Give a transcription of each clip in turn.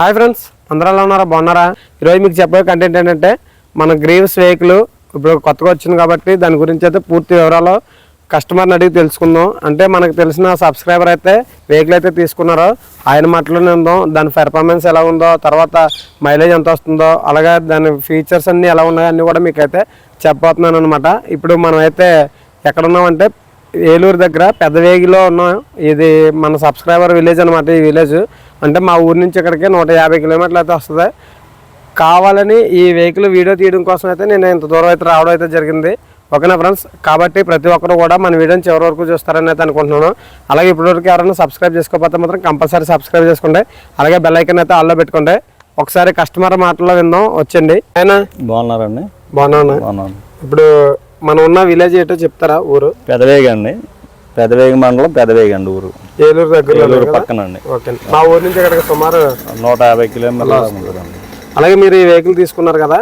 Hi friends అందరూ ఎలా ఉన్నారా? బాగున్నారా? ఈరోజు మీకు చెప్పే కంటెంట్ ఏంటంటే మన గ్రీవ్స్ వెహికల్ ఇప్పుడు కొత్తగా వచ్చింది కాబట్టి దాని గురించి అయితే పూర్తి వివరాలు కస్టమర్ని అడిగి తెలుసుకుందాం. అంటే మనకు తెలిసిన సబ్స్క్రైబర్ అయితే వెహికల్ అయితే తీసుకున్నారో ఆయన మాటలోనే ఉందాం. దాని పెర్ఫార్మెన్స్ ఎలా ఉందో తర్వాత మైలేజ్ ఎంత వస్తుందో అలాగే దాని ఫీచర్స్ అన్నీ ఎలా ఉన్నాయో అన్నీ కూడా మీకు అయితే చెప్పబోతున్నాను అనమాట ఇప్పుడు మనం అయితే ఎక్కడ ఉన్నామంటే ఏలూరు దగ్గర పెద్ద వేగిలో ఉన్నాం. ఇది మన సబ్స్క్రైబర్ విలేజ్ అనమాట ఈ విలేజ్ అంటే మా ఊరి నుంచి ఇక్కడికి నూట యాభై కిలోమీటర్లు అయితే వస్తుంది. కావాలని ఈ వెహికల్ వీడియో తీయడం కోసం అయితే నేను ఇంత దూరం అయితే రావడం అయితే జరిగింది. ఓకేనా ఫ్రెండ్స్? కాబట్టి ప్రతి ఒక్కరు కూడా మన వీడియోని చివరి వరకు చూస్తారని అయితే అనుకుంటున్నాను. అలాగే ఇప్పటివరకు ఎవరైనా సబ్స్క్రైబ్ చేసుకోకపోతే మాత్రం కంపల్సరీ సబ్స్క్రైబ్ చేసుకోండి. అలాగే బెల్ ఐకన్ అయితే ఆల్లో పెట్టుకోండి. ఒకసారి కస్టమర్ మాటలో విందాం. వచ్చండి ఆయన బాగున్నారండి. బాగున్నాను. బాగున్నాను. ఇప్పుడు మనం ఉన్న విలేజ్ ఏంటో చెప్తారా ఊరు? పెదవేగి అండి పెదవేగి మండలం పెదవేగి అండి ఊరు ఏలూరు దగ్గరలో ఊరు పక్కనండి. ఓకే. మా ఊరు నుంచి ఇక్కడికి సుమారు నూట యాభై కిలోమీటర్లు అలాగే మీరు ఈ వెహికల్ తీసుకున్నారు కదా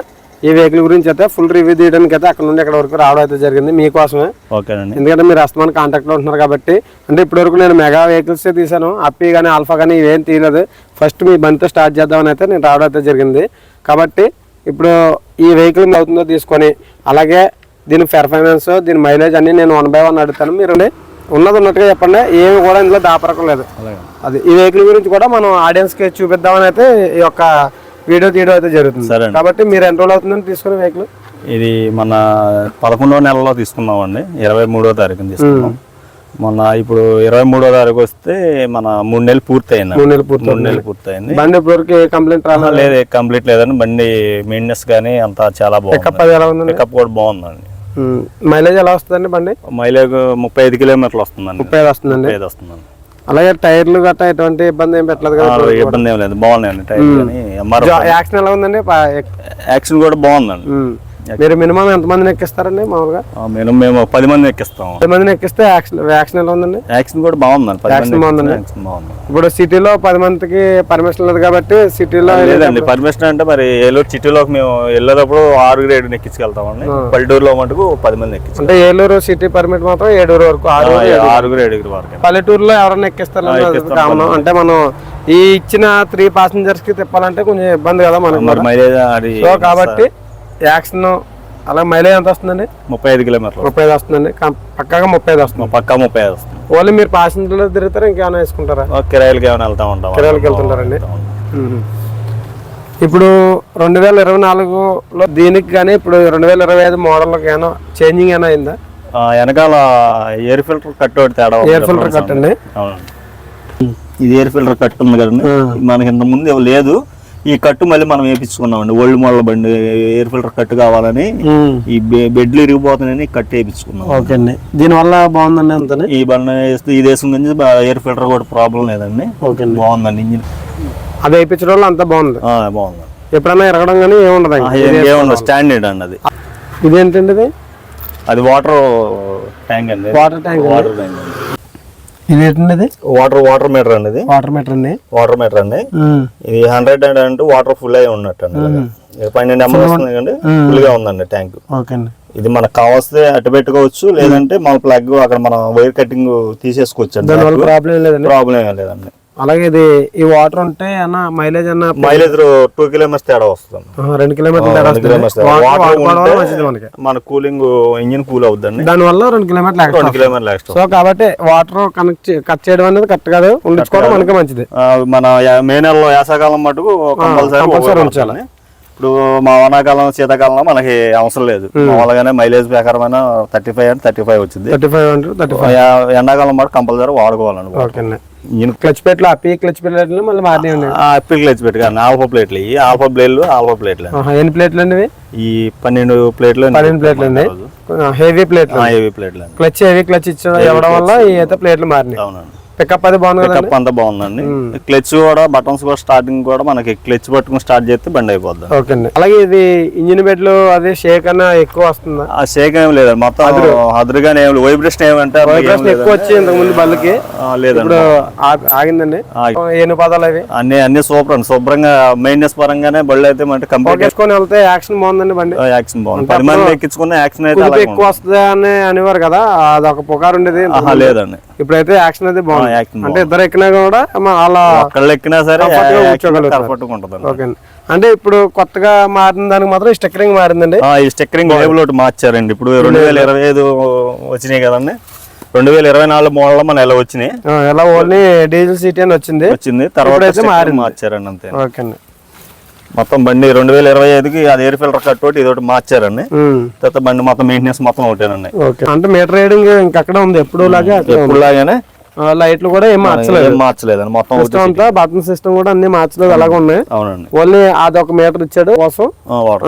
ఈ వెహికల్ గురించి అయితే ఫుల్ రివ్యూ తీయడానికి అయితే అక్కడ నుండి ఇక్కడ వరకు రావడం అయితే జరిగింది మీకోసమే. ఓకేనండి. ఎందుకంటే మీరు అస్తమాన్ కాంటాక్ట్లో ఉంటున్నారు కాబట్టి అంటే ఇప్పటివరకు నేను మెగా వెహికల్స్ తీసాను అప్పి కానీ ఆల్ఫా కానీ ఇవేం తీయలేదు. ఫస్ట్ మీ బండితో స్టార్ట్ చేద్దామని అయితే నేను రావడం అయితే జరిగింది. కాబట్టి ఇప్పుడు ఈ వెహికల్ అవుతుందో తీసుకొని అలాగే దీని పెర్ఫార్మెన్స్ దీని మైలేజ్ అన్ని నేను వన్ బై వన్ అడుగుతాను. మీరు ఉన్నది ఉన్నట్టుగా చెప్పండి. ఏమి కూడా ఇందులో దాపరకం లేదు అది ఈ వెహికల్ గురించి కూడా మనం ఆడియన్స్కి చూపిద్దామని అయితే ఈ యొక్క వీడియో తీయడం అయితే జరుగుతుంది. సరే అండి. కాబట్టి మీరు ఎన్ని రోజులు అవుతుందని తీసుకునే వెహికల్? ఇది మన పదకొండవ నెలలో తీసుకున్నామండి. ఇరవై మూడో తారీఖున తీసుకున్నాం. మొన్న ఇప్పుడు ఇరవై మూడో తారీఖు వస్తే మన మూడు నెలలు పూర్తి అయింది మూడు నెలలు పూర్తి మూడు నెలలు పూర్తి అయింది బండి ఇప్పటివరకు కంప్లైంట్ రాలేదు? లేదు కంప్లీట్ లేదండి. బండి మెయింటెనెన్స్ కానీ అంతా చాలా బాగుంది పికప్ కూడా బాగుందండి. మైలేజ్ ఎలా వస్తుందండి బండి? మైలేజ్ ముప్పై ఐదు కిలోమీటర్లు వస్తుందండి. ముప్పై ఐదు వస్తుందండి? ఐదు వస్తుందండి. అలాగే టైర్లు గట్టా ఎటువంటి ఇబ్బంది ఏం పెట్టలేదు కదా ఇబ్బంది ఏం లేదు. బాగున్నాయండి టైర్ కానీ ఎంఆర్ జా- యాక్షన్ ఎలా ఉందండి? యాక్షన్ కూడా బాగుందండి. మీరు మినిమం ఎంతమందిని ఎక్కిస్తారండి మామూలుగా? ఆ, మేము పది మంది ఎక్కిస్తాం. పది మందిని ఎక్కిస్తే యాక్షన్ ఎలా ఉందండి? యాక్షన్ కూడా బాగుందండి. బాగుంది. ఇప్పుడు సిటీలో పది మందికి పర్మిషన్ లేదు కాబట్టి సిటీలో లేదండి. పర్మిషన్ అంటే మరి ఏలూరు సిటీలోకి మేము వెళ్ళేటప్పుడు ఆరు గ్రేడ్ ఎక్కించుకెళ్తామండి. పల్లెటూరులో మటుకు పది మంది ఎక్కించు అంటే ఏలూరు సిటీ పర్మిట్ మాత్రం ఏడూరు వరకు ఆరు ఆరు గ్రేడ్ వరకు. పల్లెటూరులో ఎవరైనా ఎక్కిస్తారు అంటే మనం ఈ ఇచ్చిన త్రీ పాసెంజర్స్కి తిప్పాలంటే కొంచెం ఇబ్బంది కదా మనకు సో కాబట్టి యాక్షన్ అలా మైలేజ్ ఎంత వస్తుందండి? ముప్పై ఐదు కిలోమీటర్లు. ముప్పై ఐదు వస్తుందండి. పక్కాగా ముప్పై ఐదు వస్తుంది. పక్కా ముప్పై ఐదు వస్తుంది. ఓన్లీ మీరు ప్యాసింజర్లో తిరుగుతారా ఇంకేమైనా వేసుకుంటారా? కిరాయిలకి ఏమైనా వెళ్తా ఉంటాం. కిరాయిలకి వెళ్తుంటారండి. ఇప్పుడు రెండు వేల ఇరవై నాలుగులో దీనికి కానీ ఇప్పుడు రెండు వేల ఇరవై ఐదు మోడల్కి ఏమైనా చేంజింగ్ ఏమైనా అయిందా? వెనకాల ఎయిర్ ఫిల్టర్ కట్ ఒకటి తేడా. ఎయిర్ ఫిల్టర్ కట్టండి అవునండి. ఇది ఎయిర్ ఫిల్టర్ కట్ ఉంది కదండి. మనకి ఇంత ముందు లేదు. ఈ కట్టు మళ్ళీ మనం వేయించుకున్నామండి ఓల్డ్ మోడల్ బండి ఎయిర్ ఫిల్టర్ కట్టు కావాలని ఈ బెడ్లు ఇరిగిపోతున్నాయని కట్టు వేయించుకున్నాం ఓకే అండి. దీనివల్ల బాగుందండి అంతనే? ఈ బండి వేస్తే ఈ దేశం గురించి ఎయిర్ ఫిల్టర్ కూడా ప్రాబ్లం లేదండి. ఓకే బాగుందండి ఇంజిన్. అది వేయించడం వల్ల అంతా బాగుంది. బాగుంది. ఎప్పుడైనా ఎరగడం కానీ ఏముండదు ఏముండదు స్టాండర్డ్ అండి అది. ఇదేంటండి ఇది? అది వాటర్ ట్యాంక్ అండి. వాటర్ ట్యాంక్ వాటర్ ట్యాంక్ అండి. ఇది ఏంటండి వాటర్ వాటర్ మీటర్ అండి ఇది వాటర్ మీటర్ అండి. వాటర్ మీటర్ అండి. ఇది హండ్రెడ్ అండ్ అంటే వాటర్ ఫుల్ అయి ఉన్నట్టు అండి పన్నెండు ఎంఎల్ వస్తుంది కండి ఫుల్గా ఉందండి ట్యాంక్. ఓకే అండి. ఇది మనకు కావాల్స్తే అటు పెట్టుకోవచ్చు లేదంటే మన ప్లగ్ అక్కడ మనం వైర్ కటింగ్ తీసేసుకోవచ్చు ప్రాబ్లం లేదండి? ప్రాబ్లం లేదండి. అలాగే ఇది ఈ వాటర్ ఉంటే అన్న మైలేజ్ అన్న మైలేజ్ టూ కిలోమీటర్స్ తేడా వస్తుంది. రెండు కిలోమీటర్లు వల్ల మన కూలింగ్ ఇంజిన్ కూల్ రెండు కిలోమీటర్లు ఎక్స్ట్రా రెండు కిలోమీటర్లు ఎక్స్ట్రా సో కాబట్టి వాటర్ కనెక్ట్ కట్ చేయడం అనేది కరెక్ట్ కాదు. ఉండించుకోవడం మనకి మంచిది. మన మే నెలలో వేసవకాలం మటుకు కంపల్సరీ ఉంచాలి. ఇప్పుడు మా వానాకాలం శీతాకాలంలో మనకి అవసరం లేదు. మామూలుగానే మైలేజ్ ప్రకారమైన థర్టీ ఫైవ్ అంటే థర్టీ ఫైవ్ వచ్చింది. Thirty five hundred thirty five ఎండాకాలం మటు కంపల్సరీ వాడుకోవాలండి క్లచ్ ప్లేట్లు అప్పి క్లచ్ ప్లేట్లు మళ్ళీ మారినాయండి అప్పిల్ క్లచ్ పెట్టుకోండి ఆల్ఫా ప్లేట్లు. ఇవి ఆల్ఫా ప్లేట్లు ఆల్ఫా ప్లేట్లు. ఎన్ని ప్లేట్లు అండి ఈ పన్నెండు ప్లేట్లు పన్నెండు ప్లేట్లు అండి. హెవీ ప్లేట్లు. ఏవి ప్లేట్లు క్లచ్ హెవీ క్లచ్ ఇచ్చడం ఇవ్వడం వల్ల ఈ అయితే ప్లేట్లు మారినాయి. అవునండి. పికప్ అది బాగుంది పికప్ అంతా బాగుందండి. క్లచ్ కూడా బటన్స్ కూడా స్టార్టింగ్ కూడా మనకి క్లచ్ పట్టుకుని స్టార్ట్ చేస్తే బండి అయిపోద్ది. ఓకే అండి. అలాగే ఇది ఇంజిన్ బెడ్లు అది షేక్ అన్న ఎక్కువ వస్తుందా? ఆ షేక్ ఏం లేదండి. మొత్తం అదురుగానే ఏం వైబ్రేషన్ ఏమంటే వైబ్రేషన్ ఎక్కువ వచ్చి ఇంతకు ముందు లేదండి. ఆగిందండి. ఆగి- ఏను పదాలు అవి? అన్ని అన్ని సూపర్ అండి. శుభ్రంగా మెయింటెనెన్స్ పరంగానే బళ్ళు అయితే మనకి కంప్లీట్ వేసుకొని వెళ్తే యాక్షన్ బాగుందండి బండి. యాక్షన్ బాగుంది. పది మంది ఎక్కించుకున్న యాక్షన్ అయితే ఎక్కువ వస్తుంది అని అనేవారు కదా అదొక పుకారు ఉండేది. లేదండి. ఇప్పుడైతే యాక్షన్ అయితే బాగుంది. యాక్టింగ్ అంటే ఇద్దరు ఎక్కినా కూడా ఒక్కళ్ళు ఎక్కినా సరే ఓకే అంటే ఇప్పుడు కొత్తగా మారిన దానికి మాత్రం స్టిక్కరింగ్ మారిందండి. ఆ, ఈ స్టెక్కరింగ్ లేబుల్ ఒకటి మార్చారండి. ఇప్పుడు రెండు వేల ఇరవై ఐదు వచ్చినాయి కదండి. రెండు వేల ఇరవై నాలుగు మోడల్ మన ఎలా వచ్చినాయి? ఎలా ఓన్లీ డీజిల్ సిటీ అని వచ్చింది. వచ్చింది. తర్వాత sticker మారింది. మార్చారండి అంతే. ఓకే అండి మొత్తం బండి రెండు వేల ఇరవై ఐదుకి అది ఎయిర్ ఫిల్టర్ కట్ ఒకటి ఇది ఒకటి మార్చారండి. తర్వాత బండి మొత్తం మెయింటెనెన్స్ మొత్తం ఒకటేనండి. అంటే మీటర్ రీడింగ్ ఇంకక్కడ ఉంది. ఎప్పుడు లాగే. ఎప్పుడు లాగానే లైట్లు కూడా ఏం మార్చలేదు. ఏం మార్చలేదండి మొత్తం సిస్టమ్ అంతా బటన్ సిస్టమ్ కూడా అన్ని మార్చలేదు. అలాగే ఉన్నాయి. అవునండి. ఓన్లీ అదొక మీటర్ ఇచ్చాడు కోసం.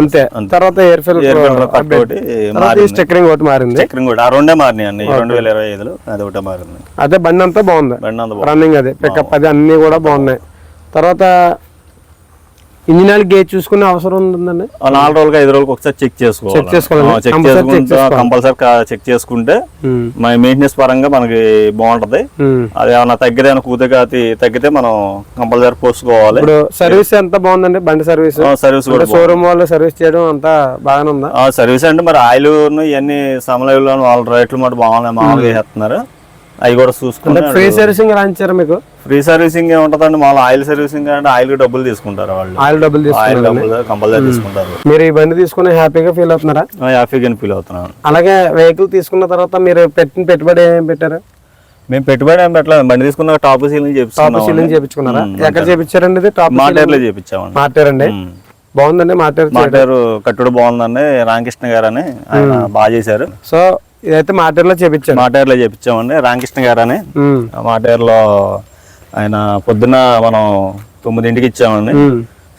అంతే. తర్వాత ఎయిర్ ఫిల్ స్టిక్కరింగ్ ఒకటి మారింది. స్టెక్కరింగ్ కూడా. ఆ రెండే మారినాయండి. రెండు వేల ఇరవై ఐదులో అది ఒకటే మారింది. అదే బండి అంత బాగుంది. రన్నింగ్ అది. పికప్ అది అన్ని కూడా బాగున్నాయి. తర్వాత ఇంజిన్ ఆయిల్ గేజ్ చూసుకునే అవసరం ఉందండి ఆ నాలుగు రోజులకి ఐదు రోజులకి ఒకసారి చెక్ చేసుకోవాలి. చెక్ చేసుకుంటే. కంపల్సరీ చెక్ చేసుకుంటే. మన మెయింటెనెన్స్ పరంగా మనకి బాగుంటది. అది ఏమన్నా తగ్గితే ఏమైనా కూతగా తగ్గితే మనం కంపల్సరీ పోసుకోవాలి. ఇప్పుడు సర్వీస్ ఎంత బాగుందండి బండి సర్వీస్ సర్వీస్ కూడా షోరూమ్ వాళ్ళు సర్వీస్ చేయడం అంతా బాగానే ఉందా? ఆ సర్వీస్ అంటే మరి ఆయిల్ ఇవన్నీ సమలైలో వాళ్ళ రేట్లు మాట బాగున్నాయి మామూలుగా చేస్తున్నారు. అవి కూడా చూసుకుంటే ఫ్రీ సర్వీసింగ్ రాయించారా మీకు? ఫ్రీ సర్వీసింగ్ ఏముంటదండి? మామూలు ఆయిల్ సర్వీసింగ్ అంటే ఆయిల్ డబ్బులు తీసుకుంటారు వాళ్ళు. ఆయిల్ డబ్బులు ఆయిల్ తీసుకున్నారు డబ్బులు కంపల్సరీ తీసుకుంటారు. మీరు ఈ బండి తీసుకుని హ్యాపీగా ఫీల్ అవుతున్నారా? హ్యాపీగా ఫీల్ అవుతున్నాను. అలాగే వెహికల్ తీసుకున్న తర్వాత మీరు పెట్టిన పెట్టుబడి ఏం పెట్టారు? మేము పెట్టుబడి ఏం పెట్టలేదు. బండి తీసుకున్న టాప్ సీలింగ్ టాప్ సీలింగ్ చేపించుకున్నారా? ఎక్కడ చేపించారండి ఇది? టాప్ మాటేర్లో చేపించామండి. మార్టారండి ఉమ్. బాగుందండి మార్టారు మాటేరు కట్టుడు బాగుందండి. రామకృష్ణ గారు అని ఆయన బాగా చేశారు. సో ఇదైతే మార్టార్లో చేపించారు. మాటేరులో చేపించామండి. రామకృష్ణ గారు అని మాటేరులో ఆయన పొద్దున్న మనం తొమ్మిదింటికి ఇచ్చామండి.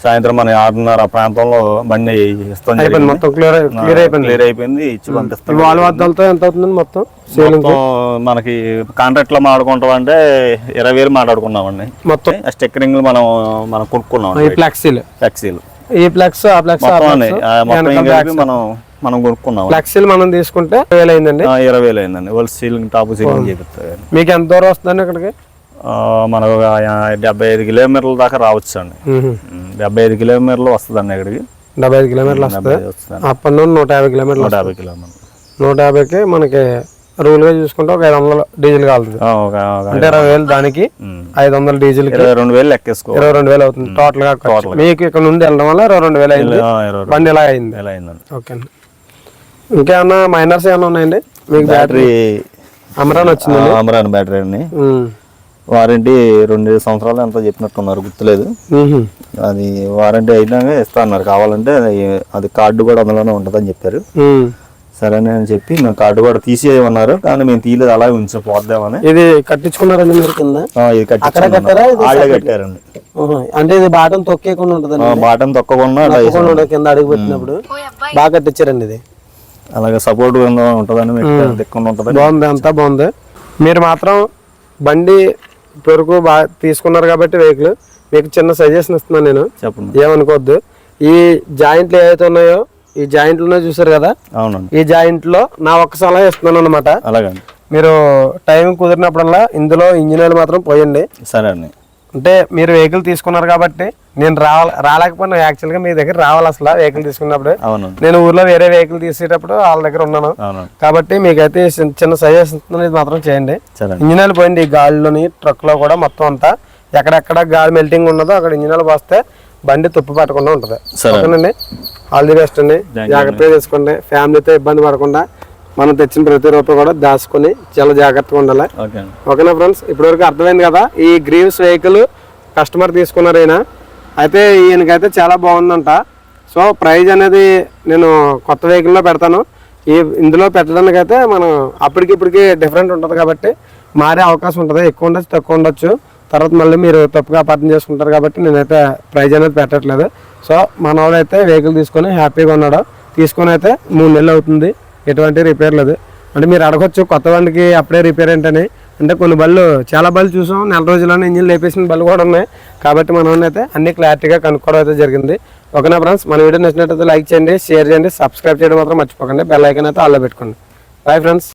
సాయంత్రం మన ఆరున్నర ప్రాంతంలో బండి ఇస్తాం మొత్తం క్లియర్ అయిపోయింది. క్లియర్ అయిపోయింది. ఇచ్చి పంపిస్తాం. వద్దలతో ఎంత అవుతుందండి మొత్తం? మనకి కాంట్రాక్ట్లో మాట్లాడుకుంటాం అంటే ఇరవై వేలు మాట్లాడుకున్నామండి మొత్తం? స్టిక్కరింగ్ మనం మనం కొనుక్కున్నాం ఫ్లెక్సీలు? ఫ్లెక్సీలు. ఈ ఫ్లెక్స్ ఆ ఫ్లెక్స్ మొత్తం మనం మనం కొనుక్కున్నాం. ఫ్లెక్సీలు మనం తీసుకుంటే వేలు అయిందండి. ఇరవై వేలు అయిందండి. వాళ్ళు సీలింగ్ టాప్ సీలింగ్ చేపిస్తారు మీకు ఎంత దూరం వస్తుందండి ఇక్కడికి? మనకు డెబ్బై ఐదు కిలోమీటర్ల దాకా రావచ్చు అండి డెబ్బై ఐదు కిలోమీటర్లు వస్తుందండి ఇక్కడికి. డెబ్బై ఐదు కిలోమీటర్లు వస్తుంది డెబ్బై ఐదు వస్తుంది. అప్ అండ్ డౌన్ నూట యాభై కిలోమీటర్లు నూట యాభై కిలోమీటర్లు. నూట యాభైకి మనకి రూల్గా చూసుకుంటే ఒక ఐదు వందలు డీజిల్ కావాలి అంటే ఇరవై వేలు దానికి ఐదు వందలు డీజిల్ రెండు వేలు లెక్కేసుకోవాలి. ఇరవై రెండు వేలు అవుతుంది. టోటల్గా. మీకు ఇక్కడ నుండి వెళ్ళడం వల్ల ఇరవై రెండు వేలు అయింది. బండి ఇలా అయింది? ఓకే అండి ఇంకేమన్నా మైనర్స్ ఏమైనా ఉన్నాయండి? మీకు బ్యాటరీ అమరాన్ వచ్చింది అమరాన్ బ్యాటరీ అండి. వారంటీ రెండు సంవత్సరాలు ఎంతో చెప్పినట్టున్నారు గుర్తులేదు. అది వారంటీ అయినాక ఇస్తా అన్నారు. కావాలంటే అది- అది కార్డు కూడా అందులోనే ఉంటుందని చెప్పారు. ఉమ్. సరే అని చెప్పి మేము కార్డు కూడా తీసేయమన్నారు. కానీ మేము తీయలేదు అలాగే ఉంచి పోద్దామని. ఇది కట్టించుకున్నారండి మీరు కింద? ఆ, ఇది వాళ్ళే కట్టారండి. అంటే ఇది బాటం బాటం తొక్కకుండా అలా వేసాం. తొక్కకుండా కింద అడుగు పెట్టినప్పుడు. బాగా కట్టించారండి ఇది. అలాగే సపోర్ట్ ఉంటుందని దిక్కుండా బాగుంది అంతా బాగుంది. మీరు మాత్రం బండి ఇప్పటివరకు బాగా తీసుకున్నారు కాబట్టి వెహికల్ మీకు చిన్న సజెషన్ ఇస్తున్నాను నేను. చెప్పండి. ఏమనుకోవద్దు. ఈ జాయింట్లు ఏవైతే ఉన్నాయో ఈ జాయింట్లు చూసారు కదా? అవునండి. ఈ జాయింట్లో నా ఒక్క సలహా ఇస్తున్నాను అనమాట అలాగండి. మీరు టైం కుదిరినప్పుడల్లా ఇందులో ఇంజిన్ ఆయిల్ మాత్రం పోయండి. సరే అండి. అంటే మీరు వెహికల్ తీసుకున్నారు కాబట్టి నేను రావాల రాలేకపోయినా యాక్చువల్గా మీ దగ్గర రావాలి అసలు వెహికల్ తీసుకున్నప్పుడు. నేను ఊర్లో వేరే వెహికల్ తీసేటప్పుడు వాళ్ళ దగ్గర ఉన్నాను. కాబట్టి మీకైతే చిన్న- చిన్న సజెషన్ ఇది మాత్రం చేయండి. సరే. అండి ఇంజిన్ ఆయిల్ పోయింది ఈ గాలిలోని ట్రక్లో కూడా మొత్తం అంతా. ఎక్కడెక్కడ గాలి మెల్టింగ్ ఉన్నదో అక్కడ ఇంజిన్ ఆయిల్ పోస్తే బండి తుప్పు పట్టకుండా ఉంటుంది. ఓకేనండి ఆల్ ది బెస్ట్ అండి. జాగ్రత్తగా తీసుకోండి ఫ్యామిలీతో ఇబ్బంది పడకుండా మనం తెచ్చిన ప్రతి రూపాయి కూడా దాచుకొని చాలా జాగ్రత్తగా ఉండాలి. ఓకేనా ఫ్రెండ్స్? ఇప్పటివరకు అర్థమైంది కదా? ఈ గ్రీవ్స్ వెహికల్ కస్టమర్ తీసుకున్నారు ఈయన అయితే ఈయనకైతే చాలా బాగుందంట. సో ప్రైజ్ అనేది నేను కొత్త వెహికల్లో పెడతాను. ఈ ఇందులో పెట్టడానికి అయితే మనం అప్పటికి ఇప్పటికి డిఫరెంట్ ఉంటుంది కాబట్టి మారే అవకాశం ఉంటుంది. ఎక్కువ ఉండొచ్చు తక్కువ ఉండొచ్చు. తర్వాత మళ్ళీ మీరు తప్పుగా అపార్థం చేసుకుంటారు కాబట్టి నేనైతే ప్రైజ్ అనేది పెట్టట్లేదు. సో మనోడైతే వెహికల్ తీసుకొని హ్యాపీగా ఉన్నాడు. తీసుకొని అయితే మూడు నెలలు అవుతుంది. ఎటువంటి రిపేర్ లేదు. అంటే మీరు అడగచ్చు కొత్త వాడికి అప్పుడే రిపేర్ ఏంటని. అంటే కొన్ని బళ్ళు చాలా బళ్ళు చూసాం. నెల రోజుల్లోనే ఇంజిన్ లేపేసిన బళ్ళు కూడా ఉన్నాయి. కాబట్టి మనం అయితే అన్ని క్లారిటీగా కనుక్కోవడం అయితే జరిగింది. ఓకేనా ఫ్రెండ్స్ మన వీడియో నచ్చినట్టయితే లైక్ చేయండి షేర్ చేయండి సబ్స్క్రైబ్ చేయడం మాత్రం మర్చిపోకండి. బెల్ ఐకన్ అయితే ఆల్లో పెట్టుకోండి. Bye friends